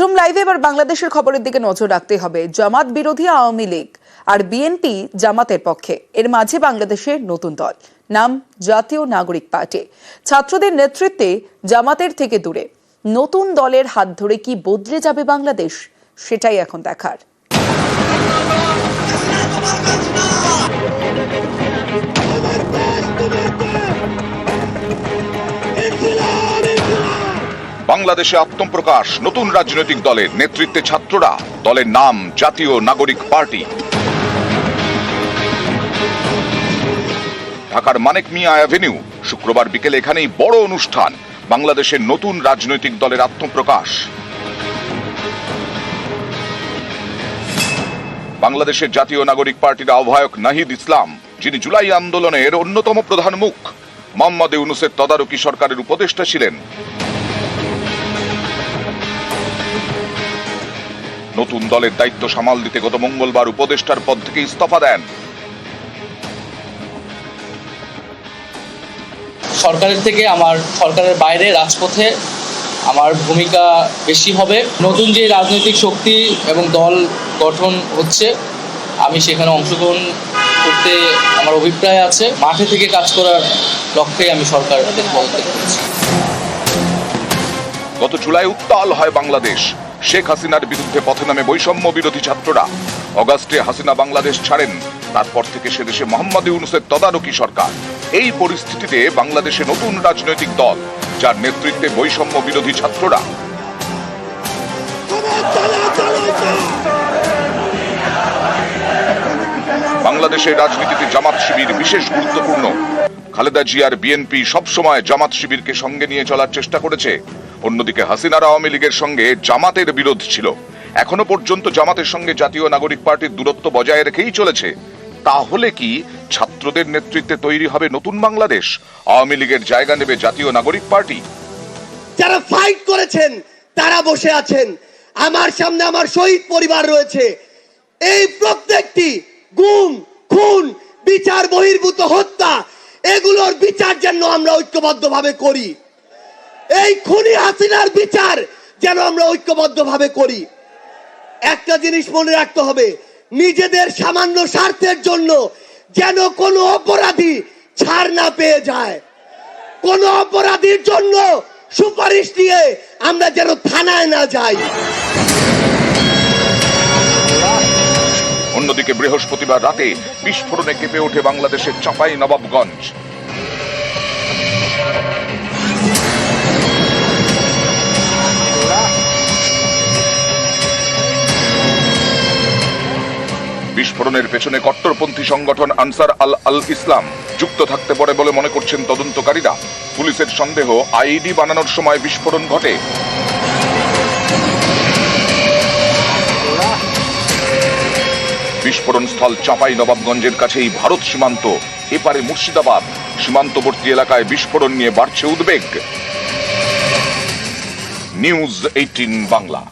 নজরুম লাইভে এবার বাংলাদেশের খবরের দিকে নজর রাখতে হবে। জামাত বিরোধী আওয়ামী লীগ আর বিএনপি জামাতের পক্ষে। এর মাঝে বাংলাদেশের নতুন দল। নাম জাতীয় নাগরিক পার্টি। ছাত্রদের নেতৃত্বে জামাতের থেকে দূরে। নতুন দলের হাত ধরে কি বদলে যাবে বাংলাদেশ? সেটাই এখন দেখার। বাংলাদেশে আত্মপ্রকাশ, নতুন রাজনৈতিক দলের নেতৃত্বে ছাত্ররা, দলের নাম জাতীয় নাগরিক পার্টি। ঢাকার মানিক মিয়া অ্যাভিনিউ, শুক্রবার বিকেলে এখানেই বড় অনুষ্ঠান, বাংলাদেশের নতুন রাজনৈতিক দলের আত্মপ্রকাশ। বাংলাদেশের জাতীয় নাগরিক পার্টির আহ্বায়ক নাহিদ ইসলাম, যিনি জুলাই আন্দোলনের অন্যতম প্রধান মুখ, মোহাম্মদ ইউনুসের তদারকি সরকারের উপদেষ্টা ছিলেন। নতুন দলের দায়িত্ব সামাল দিতে গত মঙ্গলবার উপদেষ্টার পদ থেকে ইস্তফা দেন। সরকারের থেকে আমার সরকারের বাইরে রাজপথে আমার ভূমিকা বেশি হবে। নতুন যে রাজনৈতিক শক্তি এবং দল গঠন হচ্ছে আমি সেখানে অংশগ্রহণ করতে আমার অভিপ্রায় আছে। মাঠে থেকে কাজ করার লক্ষ্যে আমি সরকার পদত্যাগ করেছি। গত জুলাই উত্তাল হয় বাংলাদেশ। শেখ হাসিনার বিরুদ্ধে পথে নামে বৈষম্য বিরোধী ছাত্ররা। অগাস্টে হাসিনা বাংলাদেশ ছাড়েন, তারপর থেকে সে দেশে মোহাম্মদ ইউনুসের তদারকি সরকার। এই পরিস্থিতিতে বাংলাদেশে নতুন রাজনৈতিক দল, যার নেতৃত্বে বৈষম্য বিরোধী ছাত্ররা। বাংলাদেশের রাজনীতিতে জামাত শিবির বিশেষ গুরুত্বপূর্ণ। খালেদা জিয়ার বিএনপি সবসময় জামাত শিবিরকে সঙ্গে নিয়ে চলার চেষ্টা করেছে। অন্যদিকে হাসিনার আওয়ামী লীগের সঙ্গে জামাতের বিরোধ ছিল। এখনও পর্যন্ত জামাতের সঙ্গে জাতীয় নাগরিক পার্টির দূরত্ব বজায় রেখেই চলেছে। তাহলে কি ছাত্রদের নেতৃত্বে তৈরি হবে নতুন বাংলাদেশ? আওয়ামী লীগের জায়গা নেবে জাতীয় নাগরিক পার্টি? যারা ফাইট করেছেন, তারা বসে আছেন। আমার সামনে আমার শহীদ পরিবার রয়েছে। এই প্রত্যেকটি গুম, খুন, বিচার বহির্ভূত হত্যা, এগুলোর বিচার যেন আমরা ঐক্যবদ্ধভাবে করি। এই খুনি হাসিনার বিচার যেন আমরা ঐক্যবদ্ধভাবে করি। একটা জিনিস মনে রাখতে হবে, নিজেদের সামান্য স্বার্থের জন্য যেন কোনো অপরাধী ছাড় না পেয়ে যায়। কোন অপরাধীর জন্য সুপারিশ নিয়ে আমরা যেন থানায় না যাই। অন্যদিকে বৃহস্পতিবার রাতে বিস্ফোরণে কেঁপে ওঠে বাংলাদেশের চাঁপাই নবাবগঞ্জ বিস্ফোরণের পেছনে কট্টরপন্থী সংগঠন আনসার আল আল ইসলাম যুক্ত থাকতে পারে বলে মনে করছেন তদন্তকারীরা। পুলিশের সন্দেহ আইডি বানানোর সময় বিস্ফোরণ ঘটে। বিস্ফোরণ স্থল চাঁপাই নবাবগঞ্জের কাছেই ভারত সীমান্ত। এপারে মুর্শিদাবাদ, সীমান্তবর্তী এলাকায় বিস্ফোরণ নিয়ে বাড়ছে উদ্বেগ। News eighteen Bangla.